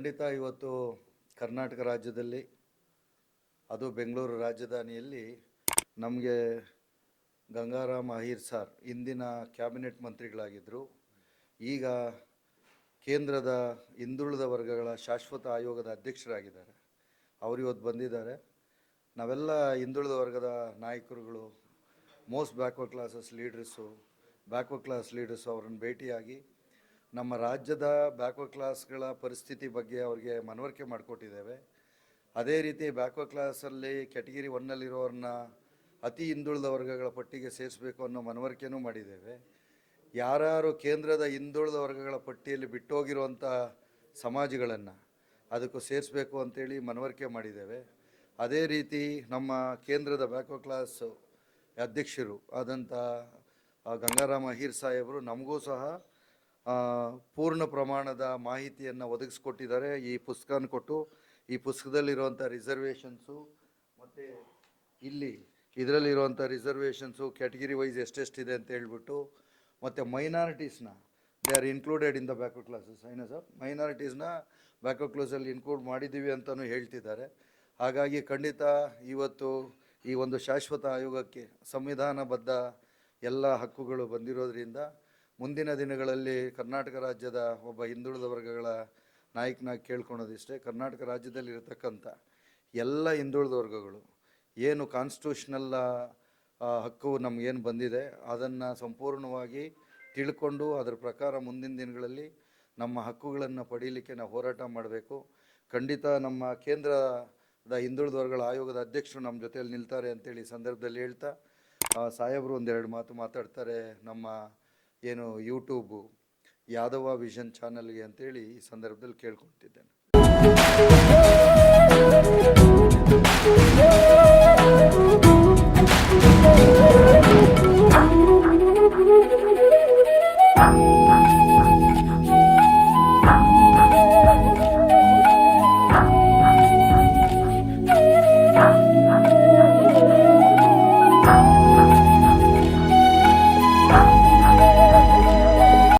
ಖಂಡಿತ ಇವತ್ತು ಕರ್ನಾಟಕ ರಾಜ್ಯದಲ್ಲಿ, ಅದು ಬೆಂಗಳೂರು ರಾಜಧಾನಿಯಲ್ಲಿ ನಮಗೆ ಗಂಗಾರಾಮ್ ಅಹಿರ್ ಸಾರ್ ಇಂದಿನ ಕ್ಯಾಬಿನೆಟ್ ಮಂತ್ರಿಗಳಾಗಿದ್ದರು ಈಗ ಕೇಂದ್ರದ ಹಿಂದುಳಿದ ವರ್ಗಗಳ ಶಾಶ್ವತ ಆಯೋಗದ ಅಧ್ಯಕ್ಷರಾಗಿದ್ದಾರೆ. ಅವರು ಇವತ್ತು ಬಂದಿದ್ದಾರೆ. ನಾವೆಲ್ಲ ಹಿಂದುಳಿದ ವರ್ಗದ ನಾಯಕರುಗಳು most backward classes leaders backward class leaders ಅವರನ್ನು ಭೇಟಿಯಾಗಿ ನಮ್ಮ ರಾಜ್ಯದ ಬ್ಯಾಕ್ವರ್ಡ್ ಕ್ಲಾಸ್ಗಳ ಪರಿಸ್ಥಿತಿ ಬಗ್ಗೆ ಅವರಿಗೆ ಮನವರಿಕೆ ಮಾಡಿಕೊಟ್ಟಿದ್ದೇವೆ. ಅದೇ ರೀತಿ ಬ್ಯಾಕ್ವರ್ಡ್ ಕ್ಲಾಸಲ್ಲಿ ಕೆಟಗಿರಿ ಒನ್ನಲ್ಲಿರೋರನ್ನ ಅತಿ ಹಿಂದುಳಿದ ವರ್ಗಗಳ ಪಟ್ಟಿಗೆ ಸೇರಿಸಬೇಕು ಅನ್ನೋ ಮನವರಿಕೆನೂ ಮಾಡಿದ್ದೇವೆ. ಯಾರ್ಯಾರು ಕೇಂದ್ರದ ಹಿಂದುಳಿದ ವರ್ಗಗಳ ಪಟ್ಟಿಯಲ್ಲಿ ಬಿಟ್ಟೋಗಿರುವಂಥ ಸಮಾಜಗಳನ್ನು ಅದಕ್ಕೂ ಸೇರಿಸಬೇಕು ಅಂತೇಳಿ ಮನವರಿಕೆ ಮಾಡಿದ್ದೇವೆ. ಅದೇ ರೀತಿ ನಮ್ಮ ಕೇಂದ್ರದ ಬ್ಯಾಕ್ವರ್ ಕ್ಲಾಸ್ ಅಧ್ಯಕ್ಷರು ಆದಂಥ ಗಂಗಾರಾಮ ಹೀರ್ ಸಾಹೇಬರು ನಮಗೂ ಸಹ ಪೂರ್ಣ ಪ್ರಮಾಣದ ಮಾಹಿತಿಯನ್ನು ಒದಗಿಸ್ಕೊಟ್ಟಿದ್ದಾರೆ. ಈ ಪುಸ್ತಕನ ಕೊಟ್ಟು, ಈ ಪುಸ್ತಕದಲ್ಲಿರುವಂಥ ರಿಸರ್ವೇಷನ್ಸು ಮತ್ತು ಇಲ್ಲಿ ಇದರಲ್ಲಿರುವಂಥ ರಿಸರ್ವೇಷನ್ಸು ಕ್ಯಾಟಗಿರಿ ವೈಸ್ ಎಷ್ಟೆಷ್ಟಿದೆ ಅಂತ ಹೇಳ್ಬಿಟ್ಟು, ಮತ್ತು ಮೈನಾರಿಟೀಸ್ನ, they are included in the backward classes ಏನ ಸರ್? ಮೈನಾರಿಟೀಸ್ನ ಬ್ಯಾಕ್ವರ್ಡ್ ಕ್ಲಾಸಲ್ಲಿ ಇನ್ಕ್ಲೂಡ್ ಮಾಡಿದ್ದೀವಿ ಅಂತಲೂ ಹೇಳ್ತಿದ್ದಾರೆ. ಹಾಗಾಗಿ ಖಂಡಿತ ಇವತ್ತು ಈ ಒಂದು ಶಾಶ್ವತ ಆಯೋಗಕ್ಕೆ ಸಂವಿಧಾನಬದ್ಧ ಎಲ್ಲ ಹಕ್ಕುಗಳು ಬಂದಿರೋದ್ರಿಂದ ಮುಂದಿನ ದಿನಗಳಲ್ಲಿ ಕರ್ನಾಟಕ ರಾಜ್ಯದ ಒಬ್ಬ ಹಿಂದುಳಿದ ವರ್ಗಗಳ ನಾಯಕನಾಗಿ ಕೇಳ್ಕೊಳೋದಿಷ್ಟೇ ಕರ್ನಾಟಕ ರಾಜ್ಯದಲ್ಲಿ ಇರತಕ್ಕಂಥ ಎಲ್ಲ ಹಿಂದುಳಿದ ವರ್ಗಗಳು, ಏನು ಕಾನ್ಸ್ಟಿಟ್ಯೂಷನಲ್ ಹಕ್ಕು ನಮಗೇನು ಬಂದಿದೆ, ಅದನ್ನು ಸಂಪೂರ್ಣವಾಗಿ ತಿಳ್ಕೊಂಡು ಅದರ ಪ್ರಕಾರ ಮುಂದಿನ ದಿನಗಳಲ್ಲಿ ನಮ್ಮ ಹಕ್ಕುಗಳನ್ನು ಪಡೀಲಿಕ್ಕೆ ನಾವು ಹೋರಾಟ ಮಾಡಬೇಕು. ಖಂಡಿತ ನಮ್ಮ ಕೇಂದ್ರದ ಹಿಂದುಳಿದ ವರ್ಗಗಳ ಆಯೋಗದ ಅಧ್ಯಕ್ಷರು ನಮ್ಮ ಜೊತೆಯಲ್ಲಿ ನಿಲ್ತಾರೆ ಅಂತೇಳಿ ಸಂದರ್ಭದಲ್ಲಿ ಹೇಳ್ತಾ ಸಾಹೇಬರು ಒಂದೆರಡು ಮಾತು ಮಾತಾಡ್ತಾರೆ ನಮ್ಮ ಏನು ಯೂಟ್ಯೂಬು ಯಾದವ ವಿಷನ್ ಚಾನಲ್ಗೆ ಅಂತೇಳಿ ಈ ಸಂದರ್ಭದಲ್ಲಿ ಕೇಳ್ಕೊತಿದ್ದೇನೆ